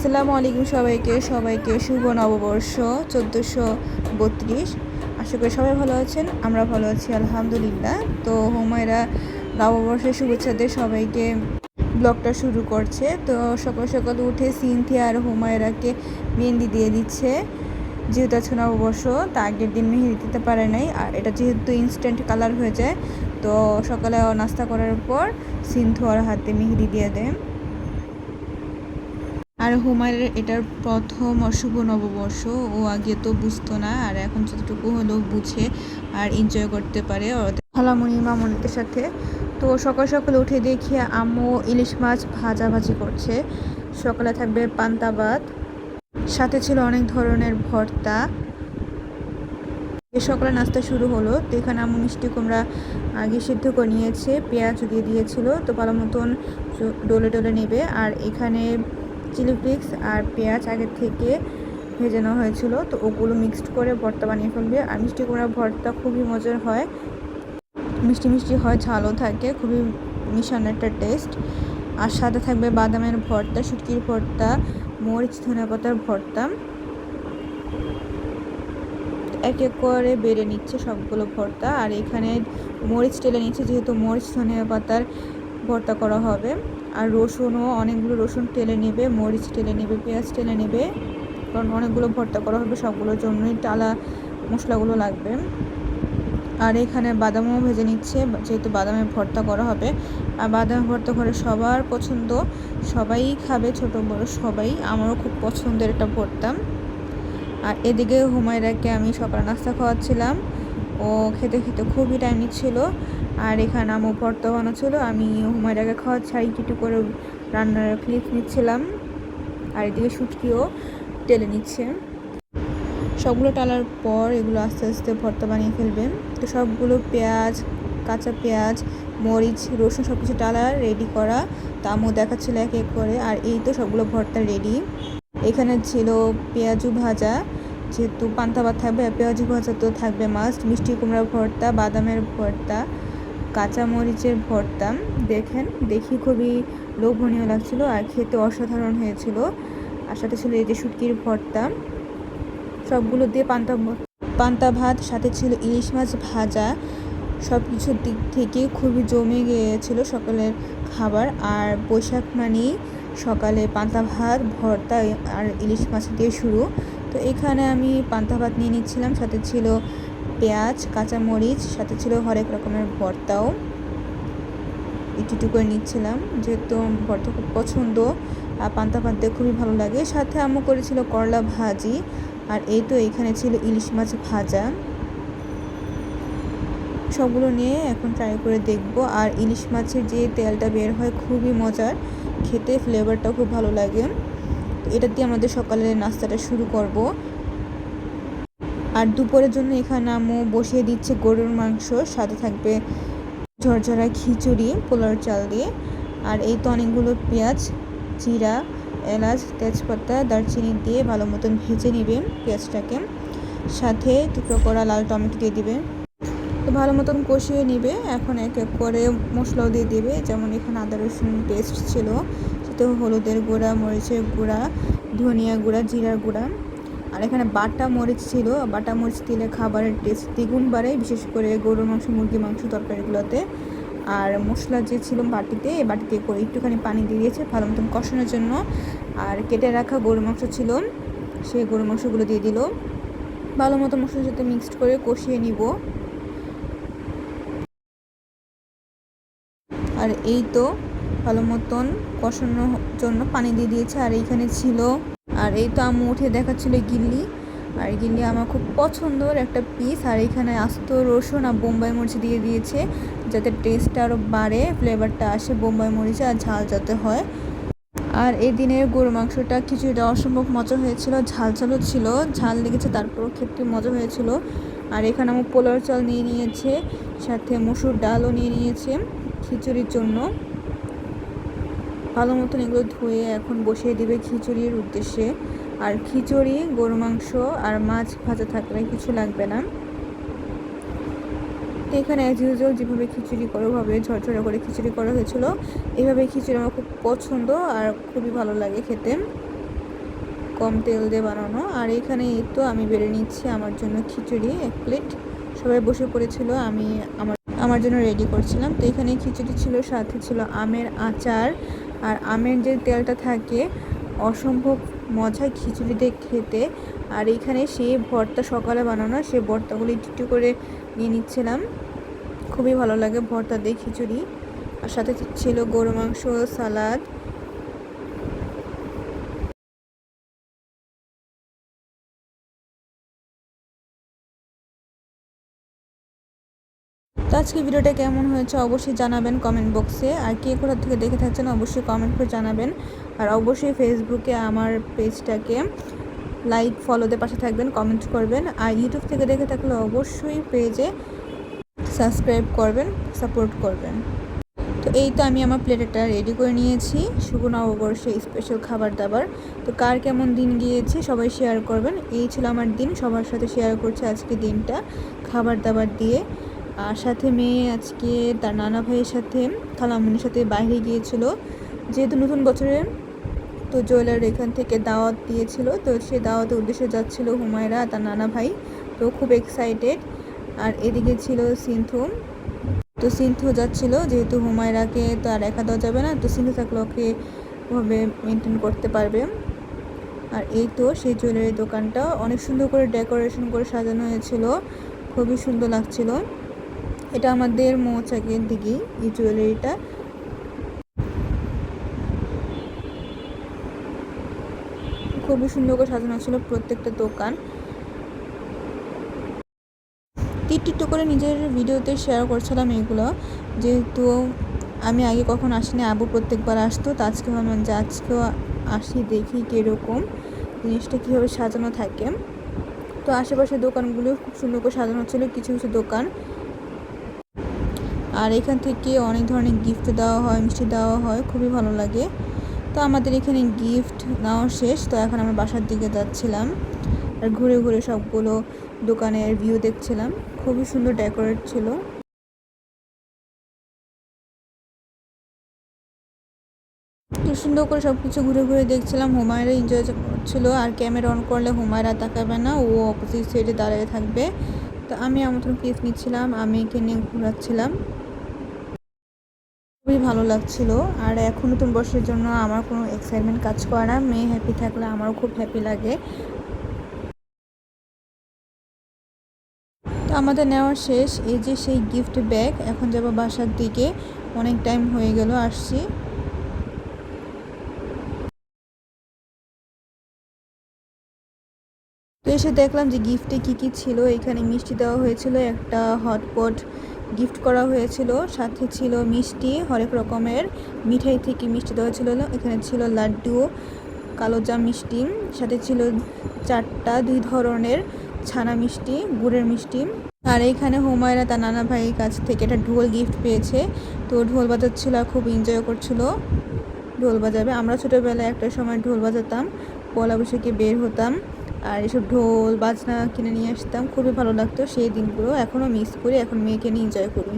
আসসালামু আলাইকুম সবাইকে। সবাইকে শুভ নববর্ষ, চোদ্দোশো বত্রিশ। আশা করি সবাই ভালো আছেন, আমরা ভালো আছি, আলহামদুলিল্লাহ। তো হুমায়রা, নববর্ষের শুভেচ্ছা দিয়ে সবাইকে ব্লগটা শুরু করছে। তো সকাল সকাল উঠে সিনথিয়া আর হুমায়রাকে মেহেন্দি দিয়ে দিচ্ছে। যেহেতু আজকে নববর্ষ, তা আগের দিন মেহেন্দি দিতে পারে নাই। আর এটা যেহেতু ইনস্ট্যান্ট কালার হয়ে যায়, তো সকালে নাস্তা করার পর সিনথু আর হাতে মেহেন্দি দিয়ে দেয়। আর হুমায়ুনের এটার প্রথম অশুভ নববর্ষ, ও আগে তো বুঝতো না, আর এখন যতটুকু হলেও বুঝে আর এনজয় করতে পারে খালামণি মামনিদের সাথে। তো সকাল সকাল উঠে দেখি আম্মু ইলিশ মাছ ভাজা ভাজি করছে। সকালে থাকবে পান্তা ভাত। সাথে ছিল অনেক ধরনের ভর্তা। এ সকালে নাস্তা শুরু হলো। তো এখানে আম্মু মিষ্টি কুমড়া আগে সিদ্ধ করে নিয়েছে, পেঁয়াজ দিয়ে দিয়েছিল। তো ভালো মতন ডলে ডলে নেবে। আর এখানে চিলি ফ্লেক্স আর পেঁয়াজ আগে থেকে ভেজে নেওয়া হয়েছিল। তো ওগুলো মিক্সড করে ভর্তা বানিয়ে ফেলবে। আর মিষ্টি কুমড়া ভর্তা খুবই মজার হয়। মিষ্টি মিষ্টি হয়, ঝালও থাকে, খুবই মিশানো একটা টেস্ট আর সাথে থাকবে বাদামের ভর্তা, শুটকির ভর্তা, মরিচ, ধনে পাতার ভর্তা। এক এক করে বেড়ে নিচ্ছে সবগুলো ভর্তা। আর এখানে মরিচ টেলে নিচ্ছে যেহেতু মরিচ, ধনে পাতার ভর্তা করা হবে। আর রসুনও অনেকগুলো রসুন টেলে নেবে, মরিচ টেলে নেবে, পেঁয়াজ টেলে নেবে। কারণ অনেকগুলো ভর্তা করা হবে সবগুলোর জন্যই টালা মশলাগুলো লাগবে। আর এখানে বাদামও ভেজে নিচ্ছে, যেহেতু বাদামের ভর্তা করা হবে। আর বাদামের ভর্তা করে সবার পছন্দ, সবাই খাবে, ছোট বড় সবাই। আমারও খুব পছন্দের একটা ভর্তা। আর এদিকে হুমায়রাকে আমি সকাল নাস্তা খাওয়াচ্ছিলাম। ও খেতে খেতে খুবই টাইম নিচ্ছিল আর এখানে আমু ভর্তা বানাচ্ছিল। আমি হুমায়রাকে খাওয়া ছাড়ি কিছু করে রান্নার ক্লিপ নিচ্ছিলাম। আর এদিকে সুটকিও টেলে নিচ্ছে। সবগুলো টালার পর এগুলো আস্তে আস্তে ভর্তা বানিয়ে ফেলবে। তো সবগুলো পেঁয়াজ, কাঁচা পেঁয়াজ, মরিচ, রসুন সব কিছু টালা রেডি করা। তা আমু দেখাচ্ছিল এক এক করে। আর এই তো সবগুলো ভর্তা রেডি এখানে ছিল পেঁয়াজু ভাজা। যেহেতু পান্তা ভাত থাকবে, পেঁয়াজি ভাজা তো থাকবে মাস্ট মিষ্টি কুমড়া ভর্তা, বাদামের ভর্তা কাঁচা মরিচের ভর্তা। দেখেন, দেখি খুবই লোভনীয় লাগছিল আর খেতে অসাধারণ হয়েছিল। আর সাথে ছিল এই যে শুটকির ভর্তা। সবগুলো দিয়ে পান্তা পান্তা ভাত, সাথে ছিল ইলিশ মাছ ভাজা। সব কিছুর দিক থেকে খুবই জমে গিয়েছিল সকালের খাবার। আর বৈশাখ মানেই সকালে পান্তা ভাত, ভর্তা, আর ইলিশ মাছ দিয়ে শুরু। তো এখানে আমি পান্তা ভাত নিয়ে নিচ্ছিলাম, সাথে ছিল পেঁয়াজ, কাঁচামরিচ, সাথে ছিল হরেক রকমের ভর্তাও। একটু একটু করে নিচ্ছিলাম, যেহেতু ভর্তা খুব পছন্দ, আর পান্তা ভাত দিয়ে খুবই ভালো লাগে। সাথে আম্মু করেছিল করলা ভাজি, আর এই তো এখানে ছিল ইলিশ মাছ ভাজা। সবগুলো নিয়ে এখন ট্রাই করে দেখব, আর ইলিশ মাছের যে তেলটা বের হয় খুবই মজার, খেতে ফ্লেভারটাও খুব ভালো লাগে। এটা দিয়ে আমাদের সকালের নাস্তাটা শুরু করব। আর দুপুরের জন্য এখানে আম্মু বসিয়ে দিচ্ছে গরুর মাংস, সাথে থাকবে ঝরঝরা খিচুড়ি পোলার চাল দিয়ে। আর এই তো অনেকগুলো পেঁয়াজ, জিরা, এলাচ, তেজপাতা, দারচিনি দিয়ে ভালো মতন ভেজে নেবে পেঁয়াজটাকে। সাথে টুকরো করা লাল টমেটো দিয়ে দিবে। তো ভালো মতন কষিয়ে নিবে। এখন এক এক করে মশলাও দিয়ে দেবে। যেমন এখানে আদা রসুন পেস্ট ছিল। সাথে হলুদের গুঁড়া, মরিচের গুঁড়া, ধনিয়া গুঁড়া, জিরার গুঁড়া। আর এখানে বাটা মরিচ ছিল। বাটা মরিচ দিলে খাবারের টেস্ট দ্বিগুণ বাড়ে, বিশেষ করে গরুর মাংস মুরগি মাংস তরকারিগুলোতে। আর মশলা যে ছিল বাটিতে, এই বাটিতে করে একটুখানি পানি দিয়ে দিয়েছে ভালো মতন কষানোর জন্য। আর কেটে রাখা গরুর মাংস ছিল, সেই গরুর মাংসগুলো দিয়ে দিল। ভালো মতো মশলার সাথে মিক্সড করে কষিয়ে নিব। আর এই তো ভালো মতন কষানোর জন্য পানি দিয়ে দিয়েছে, আর এইখানে ছিল। আর এই তো আমি উঠে দেখাচ্ছিল গিল্লি আর গিল্লি আমার খুব পছন্দর একটা পিস আর এখানে আস্ত রসুন আর বোম্বাই মরিচ দিয়ে দিয়েছে, যাতে টেস্টটা আরও বাড়ে ফ্লেভারটা আসে বোম্বাই মরিচে আর ঝাল যাতে হয়। আর এই দিনের গরু মাংসটা কিছুটা অসম্ভব মজা হয়েছিল, ঝাল ঝালও ছিল, ঝাল লেগেছে তারপরও খেতে মজা হয়েছিল। আর এখানে আমার পোলার চাল নিয়ে নিয়েছে, সাথে মসুর ডালও নিয়ে নিয়েছে খিচুড়ির জন্য। ভালো মতন এগুলো ধুয়ে এখন বসিয়ে দিবে খিচুড়ির উদ্দেশ্যে। আর খিচুড়ি গরু মাংস আর মাছ ভাজা থাকলে কিছু লাগবে না। তো এখানে অ্যাজ ইউজুয়াল যেভাবে খিচুড়ি করা, ওভাবে ঝরঝরে করে খিচুড়ি করা হয়েছিল। এইভাবে খিচুড়ি আমার খুব পছন্দ আর খুবই ভালো লাগে খেতে। কম তেল দিয়ে বানানো। আর এখানে এই তো আমি বেড়ে নিচ্ছি আমার জন্য খিচুড়ি, এক প্লেট। সবাই বসে পড়েছিল, আমি আমার আমার জন্য রেডি করছিলাম। তো এখানে খিচুড়ি ছিল, সাথে ছিল আমের আচার। আর আমের যে তেলটা থাকে, অসম্ভব মজা খিচুড়িতে খেতে। আর এখানে সেই ভর্তা সকালে বানানো, সে ভর্তাগুলি একটু করে নিয়ে নিচ্ছিলাম। খুবই ভালো লাগে ভর্তা দিয়ে খিচুড়ি। আর সাথে ছিল গরু মাংস, সালাদ আজকে ভিডিওটা কেমন হয়েছে অবশ্যই জানাবেন কমেন্ট বক্সে আর কে কোথা থেকে দেখে থাকছেন অবশ্যই কমেন্ট করে জানাবেন। আর অবশ্যই ফেসবুকে আমার পেজটাকে লাইক ফলোতে পাশে থাকবেন কমেন্ট করবেন। আর ইউটিউব থেকে দেখে থাকলে অবশ্যই পেজে সাবস্ক্রাইব করবেন সাপোর্ট করবেন। তো এই তো আমি আমার প্লেটটা রেডি করে নিয়েছি। শুভ নববর্ষে স্পেশাল খাবার দাবার। তো কার কেমন দিন গিয়েছে সবাই শেয়ার করবেন। এই ছিল আমার দিন। সবার সাথে শেয়ার করছে আজকে দিনটা। খাবার দাবার দিয়ে। আর সাথে মেয়ে আজকে তার নানা ভাইয়ের সাথে, খালামুনির সাথে বাইরে গিয়েছিল। যেহেতু নতুন বছরে, তো জুয়েলার এখান থেকে দাওয়াত দিয়েছিল, তো সে দাওয়াতের উদ্দেশ্যে যাচ্ছিল হুমায়রা, তার নানা ভাই। তো খুব এক্সাইটেড আর এদিকে ছিল সিন্ধু। তো সিন্ধু যাচ্ছিল, যেহেতু হুমায়রাকে তো আর একা দেওয়া যাবে না, তো সিন্ধু থাকলে ওকে ওভাবে মেনটেন করতে পারবে। আর এই তো সেই জুয়েলারি দোকানটা অনেক সুন্দর করে ডেকোরেশন করে সাজানো হয়েছিল, খুবই সুন্দর লাগছিল। এটা আমাদের মৌচাকের দিকেই এই জুয়েলারিটা। খুবই সুন্দর করে সাজানো ছিল প্রত্যেকটা দোকান। টিকটিকটু করে নিজের ভিডিওতে শেয়ার করছিলাম এগুলো। যেহেতু আমি আগে কখন আসিনি, আবু প্রত্যেকবার আসতো, তো আজকে ভাবলাম যে আজকেও আসি দেখি কীরকম জিনিসটা কীভাবে সাজানো থাকে। তো আশেপাশের দোকানগুলো খুব সুন্দর করে সাজানো ছিল, কিছু কিছু দোকান। আর এখান থেকে অনেক ধরনের গিফট দেওয়া হয়, মিষ্টি দেওয়া হয়, খুবই ভালো লাগে। তো আমাদের এখানে গিফট নেওয়া শেষ, তো এখন আমরা বাসার দিকে যাচ্ছিলাম। আর ঘুরে ঘুরে সবগুলো দোকানের ভিউ দেখছিলাম। খুবই সুন্দর ডেকোরেট ছিল। খুব সুন্দর করে সব কিছু ঘুরে ঘুরে দেখছিলাম। হুমায়রা এনজয় করছিল। আর ক্যামেরা অন করলে হুমায়রা তাকাবে না, ও অপোজিট সাইডে দাঁড়িয়ে থাকবে। তো আমি আমার ক্লিপ নিচ্ছিলাম, আমি এখানে ঘোরাচ্ছিলাম। খুবই ভালো লাগছিল। আর এখন নতুন বর্ষের জন্য আমার কোনো এক্সাইটমেন্ট কাজ করে না। মেয়ে হ্যাপি থাকলে আমারও খুব হ্যাপি লাগে। তো আমাদের নেওয়ার শেষ। এই যে সেই গিফট ব্যাগ এখন যাব বাসার দিকে। অনেক টাইম হয়ে গেল, আসছি। তো এসে দেখলাম যে গিফটে কি কি ছিল। এখানে মিষ্টি দেওয়া হয়েছিল, একটা হটপট গিফট করা হয়েছিল। সাথে ছিল মিষ্টি, হরেক রকমের। মিঠাই থেকে মিষ্টি দেওয়া ছিল। এখানে ছিল লাড্ডু কালোজাম মিষ্টি। সাথে ছিল চারটা, দুই ধরনের ছানা মিষ্টি, গুড়ের মিষ্টি। আর এইখানে হুমায়রা তার নানা ভাইয়ের কাছ থেকে একটা ঢোল গিফট পেয়েছে। তো ঢোল বাজাচ্ছিল আর খুব এনজয় করছিল। ঢোল বাজাবে। আমরা ছোটোবেলায় একটা সময় ঢোল বাজাতাম পলা বৈশাখে বের হতাম। আর এসব ঢোল, বাজনা কিনে নিয়ে আসতাম, খুবই ভালো লাগতো সেই দিনগুলো। এখনও মিস করি, এখন মেয়েকে নিয়ে এনজয় করি।